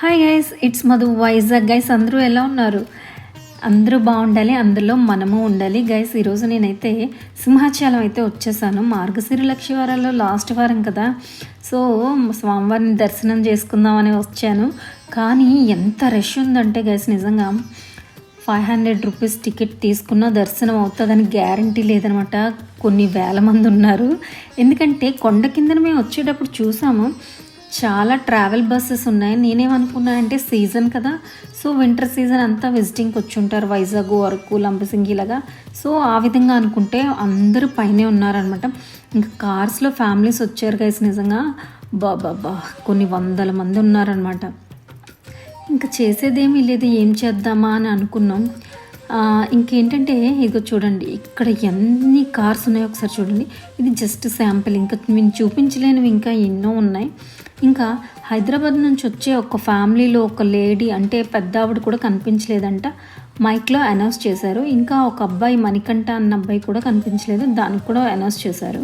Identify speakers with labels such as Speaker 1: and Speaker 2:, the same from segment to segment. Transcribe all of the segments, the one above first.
Speaker 1: Hi guys it's Madhu Vizag guys అందరూ ఎలా ఉన్నారు? అందరూ బాగుండాలి అందులో మనము ఉండాలి. గైస్ ఈరోజు నేనైతే సింహాచలం అయితే వచ్చేసాను. మార్గశిర లక్ష వారాల్లో లాస్ట్ వారం కదా. సో స్వామివారిని దర్శనం చేసుకుందామని వచ్చాను. కానీ ఎంత రష్ ఉందంటే గైస్ నిజంగా ఫైవ్ హండ్రెడ్ రూపీస్ టికెట్ తీసుకున్న దర్శనం అవుతుందని గ్యారంటీ లేదనమాట. కొన్ని వేల మంది ఉన్నారు. ఎందుకంటే కొండ కిందన మేము వచ్చేటప్పుడు చూసాము. చాలా ట్రావెల్ బస్సెస్ ఉన్నాయి. నేనేమనుకున్నానంటే సీజన్ కదా. సో వింటర్ సీజన్ అంతా విజిటింగ్కి వచ్చి ఉంటారు వైజాగ్ అరకు లంబసింగి ఇలాగా. సో ఆ విధంగా అనుకుంటే అందరూ పైనే ఉన్నారనమాట ఇంకా కార్స్లో ఫ్యామిలీస్ వచ్చారు గైస్ నిజంగా. బాబా కొన్ని వందల మంది ఉన్నారనమాట ఇంకా చేసేదేమీ లేదు. ఏం చేద్దామా అని అనుకున్నాం. ఇంకేంటంటే ఇదిగో చూడండి ఇక్కడ ఎన్ని కార్స్ ఉన్నాయో ఒకసారి చూడండి. ఇది జస్ట్ శాంపిల్ ఇంకా మేము చూపించలేనివి ఇంకా ఎన్నో ఉన్నాయి. ఇంకా హైదరాబాద్ నుంచి వచ్చే ఒక ఫ్యామిలీలో ఒక లేడీ అంటే పెద్ద ఆవిడ కూడా కనిపించలేదంట. మైక్లో అనౌన్స్ చేశారు. ఇంకా ఒక అబ్బాయి మణికంఠ అన్న అబ్బాయి కూడా కనిపించలేదు. దానికి కూడా అనౌన్స్ చేశారు.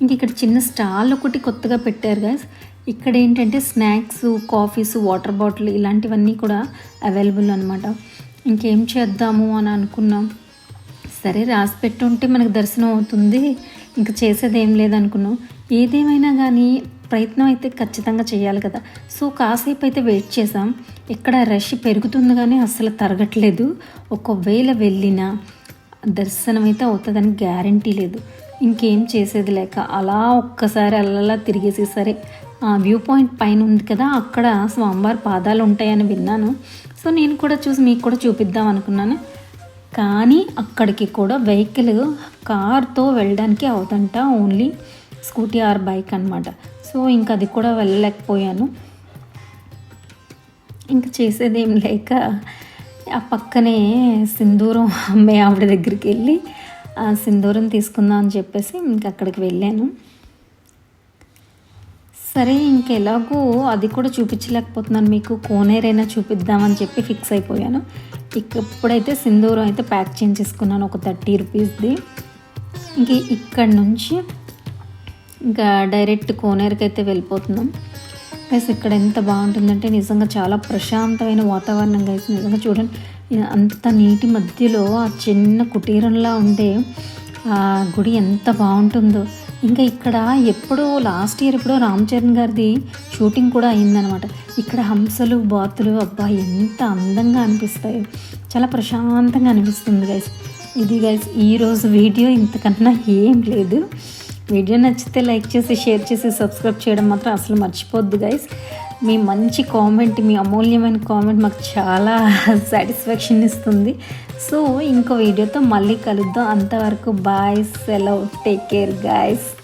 Speaker 1: ఇంక ఇక్కడ చిన్న స్టాల్ ఒకటి కొత్తగా పెట్టారు గాయస్ ఇక్కడ ఏంటంటే స్నాక్స్ కాఫీస్ వాటర్ బాటిల్ ఇలాంటివన్నీ కూడా అవైలబుల్ అనమాట ఇంకేం చేద్దాము అని అనుకున్నాం. సరే రాసి పెట్టుంటే మనకు దర్శనం అవుతుంది. ఇంకా చేసేది ఏం లేదనుకున్నాం. ఏదేమైనా కానీ ప్రయత్నం అయితే ఖచ్చితంగా చేయాలి కదా. సో కాసేపు అయితే వెయిట్ చేసాం ఇక్కడ రష్ పెరుగుతుంది కానీ అసలు తరగట్లేదు. ఒకవేళ వెళ్ళినా దర్శనం అయితే అవుతుందని గ్యారంటీ లేదు. ఇంకేం చేసేది లేక అలా ఒక్కసారి అలా తిరిగేసి సరే వ్యూ పాయింట్ పైన ఉంది కదా అక్కడ స్వామివారి పాదాలు ఉంటాయని విన్నాను. సో నేను కూడా చూసి మీకు కూడా చూపిద్దాం అనుకున్నాను. కానీ అక్కడికి కూడా వెహికల్ కార్తో వెళ్ళడానికి అవుతంట ఓన్లీ స్కూటీ ఆర్ బైక్ అనమాట సో ఇంక అది కూడా వెళ్ళలేకపోయాను. ఇంకా చేసేది ఏం లేక ఆ పక్కనే సింధూరం అమ్మే ఆవిడ దగ్గరికి వెళ్ళి సింధూరం తీసుకుందాం అని చెప్పేసి ఇంక అక్కడికి వెళ్ళాను. సరే ఇంకెలాగో అది కూడా చూపించలేకపోతున్నాను. మీకు కోనేరైనా చూపిద్దామని చెప్పి ఫిక్స్ అయిపోయాను. ఇప్పుడైతే సింధూరం అయితే ప్యాక్ చేయించేసుకున్నాను ఒక థర్టీ రూపీస్ది. ఇంక ఇక్కడ నుంచి ఇంకా డైరెక్ట్ కోనేరుకి అయితే వెళ్ళిపోతున్నాం. గైస్ ఇక్కడ ఎంత బాగుంటుందంటే నిజంగా చాలా ప్రశాంతమైన వాతావరణం గైస్ నిజంగా చూడండి. అంత నీటి మధ్యలో ఆ చిన్న కుటీరంలా ఉండే ఆ గుడి ఎంత బాగుంటుందో. ఇంకా ఇక్కడ ఎప్పుడో లాస్ట్ ఇయర్ ఎప్పుడో రామ్ చరణ్ గారిది షూటింగ్ కూడా అయిందనమాట. ఇక్కడ హంసలు బాతులు అబ్బా ఎంత అందంగా అనిపిస్తాయి. చాలా ప్రశాంతంగా అనిపిస్తుంది గైస్ ఇది గైస్ ఈరోజు వీడియో ఇంతకన్నా ఏం లేదు. వీడియో నచ్చితే లైక్ చేసి షేర్ చేసి సబ్స్క్రైబ్ చేయడం మాత్రం అసలు మర్చిపోద్దు గైస్ మీ మంచి కామెంట్ మీ అమూల్యమైన కామెంట్ మాకు చాలా సాటిస్ఫాక్షన్ ఇస్తుంది. సో ఇంకో వీడియోతో మళ్ళీ కలుద్దాం. అంతవరకు బాయ్ సెలవ్. Take care guys